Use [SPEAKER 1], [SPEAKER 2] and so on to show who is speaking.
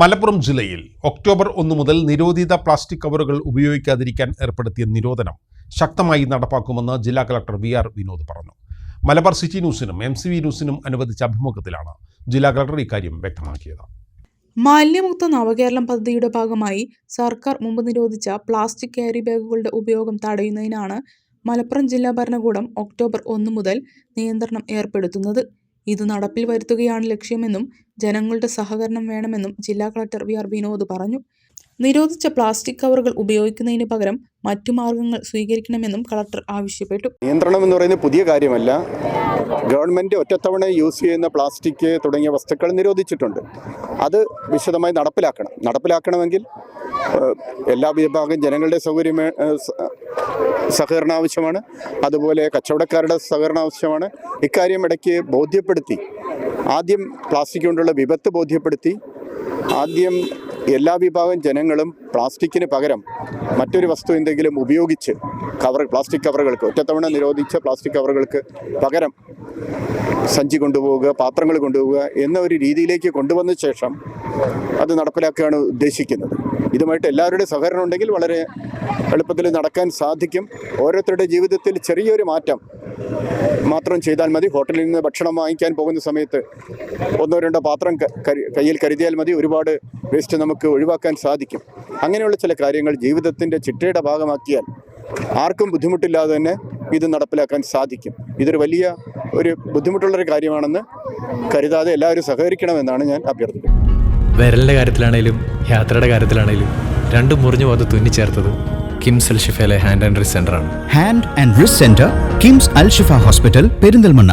[SPEAKER 1] മലപ്പുറം ജില്ലയിൽ ഒക്ടോബർ ഒന്ന് മുതൽ നിരോധിത പ്ലാസ്റ്റിക് കവറുകൾ ഉപയോഗിക്കാതിരിക്കാൻ ഏർപ്പെടുത്തിയ നിരോധനം ശക്തമായി നടപ്പാക്കുമെന്ന് ജില്ലാ കളക്ടർ വി ആർ വിനോദ് പറഞ്ഞു. മലബാർ സിറ്റി ന്യൂസിനും എം സി വി ന്യൂസിനും അനുവദിച്ച അഭിമുഖത്തിലാണ് ജില്ലാ കളക്ടർ ഇക്കാര്യം വ്യക്തമാക്കിയത്.
[SPEAKER 2] മാലിന്യമുക്ത നവകേരളം പദ്ധതിയുടെ ഭാഗമായി സർക്കാർ മുമ്പ് നിരോധിച്ച പ്ലാസ്റ്റിക് ക്യാരി ബാഗുകളുടെ ഉപയോഗം തടയുന്നതിനാണ് മലപ്പുറം ജില്ലാ ഭരണകൂടം ഒക്ടോബർ ഒന്ന് മുതൽ നിയന്ത്രണം ഏർപ്പെടുത്തുന്നത്. ഇത് നടപ്പിൽ വരുത്തുകയാണ് ലക്ഷ്യമെന്നും ജനങ്ങളുടെ സഹകരണം വേണമെന്നും ജില്ലാ കളക്ടർ വി ആർ വിനോദ് പറഞ്ഞു. നിരോധിച്ച പ്ലാസ്റ്റിക് കവറുകൾ ഉപയോഗിക്കുന്നതിന് പകരം മറ്റു മാർഗങ്ങൾ സ്വീകരിക്കണമെന്നും കളക്ടർ ആവശ്യപ്പെട്ടു.
[SPEAKER 3] നിയന്ത്രണം എന്ന് പറയുന്നത് പുതിയ കാര്യമല്ല. ഗവൺമെന്റ് ഒറ്റത്തവണ യൂസ് ചെയ്യുന്ന പ്ലാസ്റ്റിക് തുടങ്ങിയ വസ്തുക്കൾ നിരോധിച്ചിട്ടുണ്ട്. അത് വിശദമായി നടപ്പിലാക്കണം. നടപ്പിലാക്കണമെങ്കിൽ എല്ലാ വിഭാഗം ജനങ്ങളുടെ സൗകര്യം സഹകരണം ആവശ്യമാണ് അതുപോലെ കച്ചവടക്കാരുടെ സഹകരണം ആവശ്യമാണ് ഇക്കാര്യം ഇടയ്ക്ക് ബോധ്യപ്പെടുത്തി. ആദ്യം പ്ലാസ്റ്റിക് കൊണ്ടുള്ള വിപത്ത് ബോധ്യപ്പെടുത്തി. ആദ്യം എല്ലാ വിഭാഗം ജനങ്ങളും പ്ലാസ്റ്റിക്കിന് പകരം മറ്റൊരു വസ്തു എന്തെങ്കിലും ഉപയോഗിച്ച് കവർ പ്ലാസ്റ്റിക് കവറുകൾക്ക് ഒറ്റത്തവണ നിരോധിച്ച പ്ലാസ്റ്റിക് കവറുകൾക്ക് പകരം സഞ്ചി കൊണ്ടുപോവുക പാത്രങ്ങൾ കൊണ്ടുപോവുക എന്ന ഒരു രീതിയിലേക്ക് കൊണ്ടുവന്ന ശേഷം അത് നടപ്പിലാക്കുകയാണ് ഉദ്ദേശിക്കുന്നത്. ഇതുമായിട്ട് എല്ലാവരുടെയും സഹകരണം ഉണ്ടെങ്കിൽ വളരെ എളുപ്പത്തിൽ നടക്കാൻ സാധിക്കും. ഓരോരുത്തരുടെ ജീവിതത്തിൽ ചെറിയൊരു മാറ്റം മാത്രം ചെയ്താൽ മതി. ഹോട്ടലിൽ നിന്ന് ഭക്ഷണം വാങ്ങിക്കാൻ പോകുന്ന സമയത്ത് ഒന്നോ രണ്ടോ പാത്രം കയ്യിൽ കരുതിയാൽ മതി. ഒരുപാട് വേസ്റ്റ് നമുക്ക് ഒഴിവാക്കാൻ സാധിക്കും. അങ്ങനെയുള്ള ചില കാര്യങ്ങൾ ജീവിതത്തിന്റെ ചിട്ടയുടെ ഭാഗമാക്കിയാൽ ആർക്കും ബുദ്ധിമുട്ടില്ലാതെ തന്നെ ഇത് നടപ്പിലാക്കാൻ സാധിക്കും. ഇതൊരു വലിയ ഒരു ബുദ്ധിമുട്ടുള്ളൊരു കാര്യമാണെന്ന് കരുതാതെ എല്ലാവരും സഹകരിക്കണമെന്നാണ് ഞാൻ അഭ്യർത്ഥിക്കുന്നത്
[SPEAKER 4] വിരലിന്റെ കാര്യത്തിലാണേലും യാത്രയുടെ കാര്യത്തിലാണേലും രണ്ടും മുറിഞ്ഞു പോകാതെ തുന്നിച്ചേർത്തത് കിംസ് അൽ ഷിഫയിലെ hand and wrist സെന്ററാണ്
[SPEAKER 5] hand and wrist centre KIMS Al Shifa hospital Perinthalmanna.